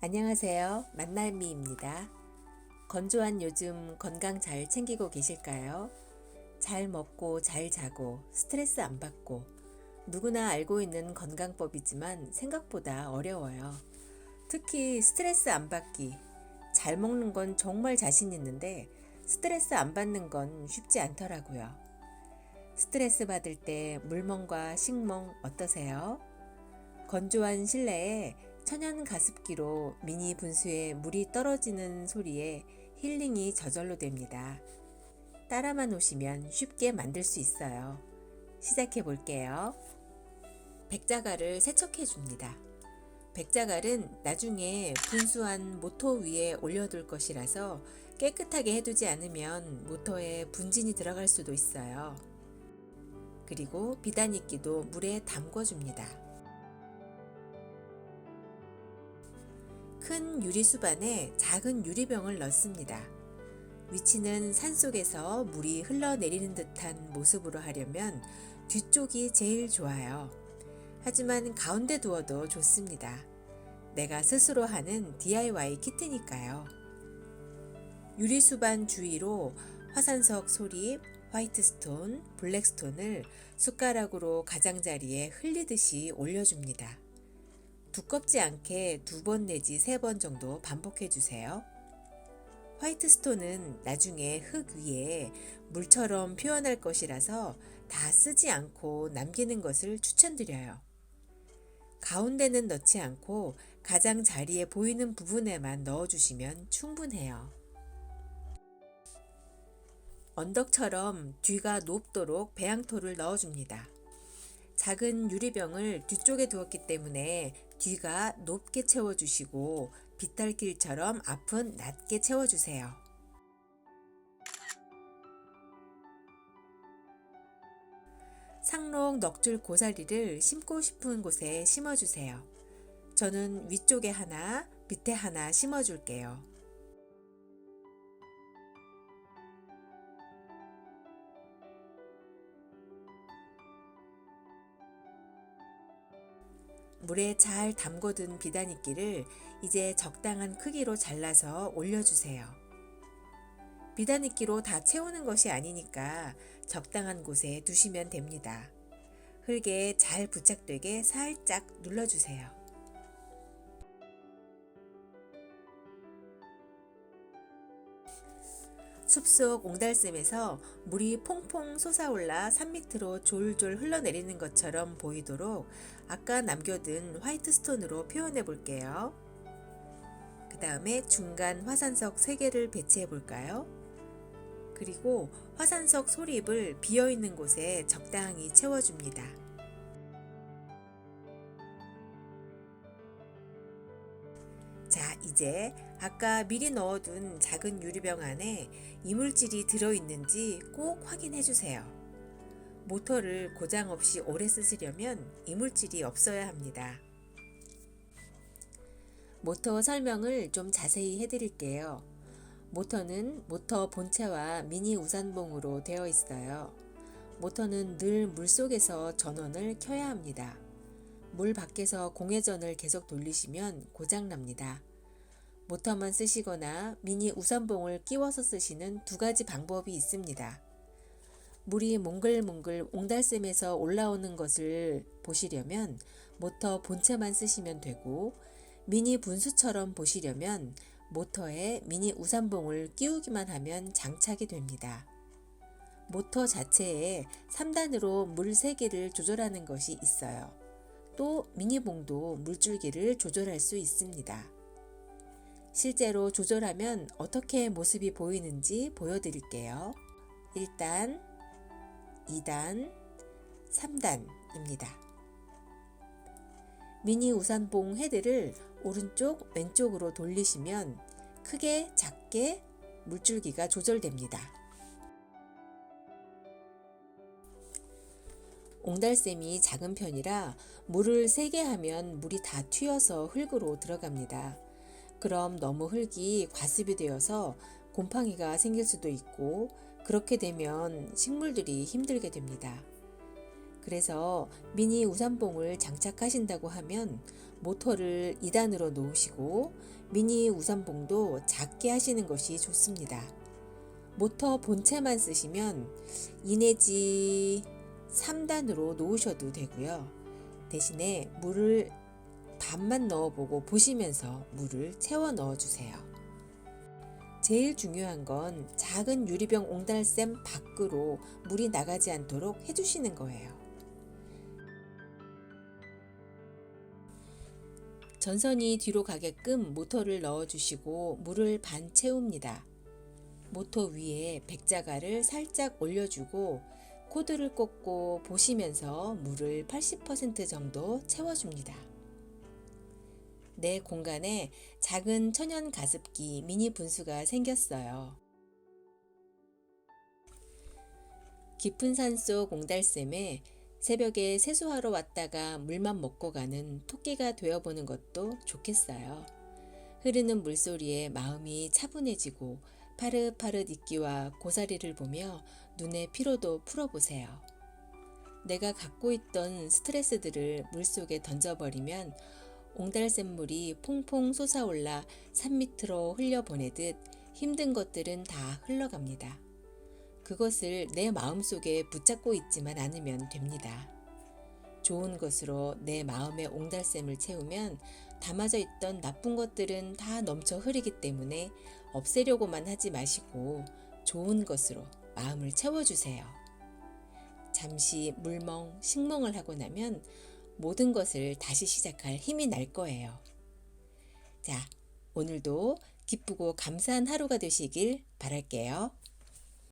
안녕하세요. 만날미입니다. 건조한 요즘 건강 잘 챙기고 계실까요? 잘 먹고 잘 자고 스트레스 안 받고 누구나 알고 있는 건강법이지만 생각보다 어려워요. 특히 스트레스 안 받기. 잘 먹는 건 정말 자신 있는데 스트레스 안 받는 건 쉽지 않더라고요. 스트레스 받을 때 물멍과 식멍 어떠세요? 건조한 실내에 천연 가습기로 미니 분수에 물이 떨어지는 소리에 힐링이 저절로 됩니다. 따라만 오시면 쉽게 만들 수 있어요. 시작해 볼게요. 백자갈을 세척해 줍니다. 백자갈은 나중에 분수한 모터 위에 올려둘 것이라서 깨끗하게 해두지 않으면 모터에 분진이 들어갈 수도 있어요. 그리고 비단이끼도 물에 담궈 줍니다. 큰 유리 수반에 작은 유리병을 넣습니다. 위치는 산 속에서 물이 흘러내리는 듯한 모습으로 하려면 뒤쪽이 제일 좋아요. 하지만 가운데 두어도 좋습니다. 내가 스스로 하는 DIY 키트니까요. 유리 수반 주위로 화산석 소립, 화이트스톤, 블랙스톤을 숟가락으로 가장자리에 흘리듯이 올려줍니다. 두껍지 않게 두 번 내지 세 번 정도 반복해 주세요. 화이트 스톤은 나중에 흙 위에 물처럼 표현할 것이라서 다 쓰지 않고 남기는 것을 추천드려요. 가운데는 넣지 않고 가장 자리에 보이는 부분에만 넣어주시면 충분해요. 언덕처럼 뒤가 높도록 배양토를 넣어줍니다. 작은 유리병을 뒤쪽에 두었기 때문에 뒤가 높게 채워주시고 비탈길처럼 앞은 낮게 채워주세요. 상록 넉줄 고사리를 심고 싶은 곳에 심어주세요. 저는 위쪽에 하나, 밑에 하나 심어줄게요. 물에 잘 담궈둔 비단이끼를 이제 적당한 크기로 잘라서 올려주세요. 비단이끼로 다 채우는 것이 아니니까 적당한 곳에 두시면 됩니다. 흙에 잘 부착되게 살짝 눌러주세요. 숲속 옹달샘에서 물이 퐁퐁 솟아올라 산 밑으로 졸졸 흘러내리는 것처럼 보이도록 아까 남겨둔 화이트 스톤으로 표현해 볼게요. 그 다음에 중간 화산석 3개를 배치해 볼까요? 그리고 화산석 소립을 비어있는 곳에 적당히 채워줍니다. 자, 이제 아까 미리 넣어둔 작은 유리병 안에 이물질이 들어있는지 꼭 확인해 주세요. 모터를 고장 없이 오래 쓰시려면 이물질이 없어야 합니다. 모터 설명을 좀 자세히 해드릴게요. 모터는 모터 본체와 미니 우산봉으로 되어 있어요. 모터는 늘 물속에서 전원을 켜야 합니다. 물 밖에서 공회전을 계속 돌리시면 고장납니다. 모터만 쓰시거나 미니 우산봉을 끼워서 쓰시는 두 가지 방법이 있습니다. 물이 몽글몽글 옹달샘에서 올라오는 것을 보시려면 모터 본체만 쓰시면 되고 미니 분수처럼 보시려면 모터에 미니 우산봉을 끼우기만 하면 장착이 됩니다. 모터 자체에 3단으로 물 세기를 조절하는 것이 있어요. 또 미니봉도 물줄기를 조절할 수 있습니다. 실제로 조절하면 어떻게 모습이 보이는지 보여드릴게요. 1단, 2단, 3단입니다. 미니 우산봉 헤드를 오른쪽, 왼쪽으로 돌리시면 크게, 작게 물줄기가 조절됩니다. 옹달샘이 작은 편이라 물을 세게 하면 물이 다 튀어서 흙으로 들어갑니다. 그럼 너무 흙이 과습이 되어서 곰팡이가 생길 수도 있고 그렇게 되면 식물들이 힘들게 됩니다. 그래서 미니 우산봉을 장착하신다고 하면 모터를 2단으로 놓으시고 미니 우산봉도 작게 하시는 것이 좋습니다. 모터 본체만 쓰시면 2 내지 3단으로 놓으셔도 되고요. 대신에 물을 반만 넣어보고 보시면서 물을 채워 넣어주세요. 제일 중요한 건 작은 유리병 옹달샘 밖으로 물이 나가지 않도록 해주시는 거예요. 전선이 뒤로 가게끔 모터를 넣어주시고 물을 반 채웁니다. 모터 위에 백자가를 살짝 올려주고 코드를 꽂고 보시면서 물을 80% 정도 채워줍니다. 내 공간에 작은 천연 가습기 미니 분수가 생겼어요. 깊은 산속 옹달샘에 새벽에 세수하러 왔다가 물만 먹고 가는 토끼가 되어보는 것도 좋겠어요. 흐르는 물소리에 마음이 차분해지고 파릇파릇 있기와 고사리를 보며 눈의 피로도 풀어보세요. 내가 갖고 있던 스트레스들을 물속에 던져버리면 옹달샘물이 퐁퐁 솟아올라 산 밑으로 흘려보내듯 힘든 것들은 다 흘러갑니다. 그것을 내 마음속에 붙잡고 있지만 않으면 됩니다. 좋은 것으로 내 마음의 옹달샘을 채우면 담아져 있던 나쁜 것들은 다 넘쳐 흐르기 때문에 없애려고만 하지 마시고 좋은 것으로 마음을 채워주세요. 잠시 물멍, 식멍을 하고 나면 모든 것을 다시 시작할 힘이 날 거예요. 자, 오늘도 기쁘고 감사한 하루가 되시길 바랄게요.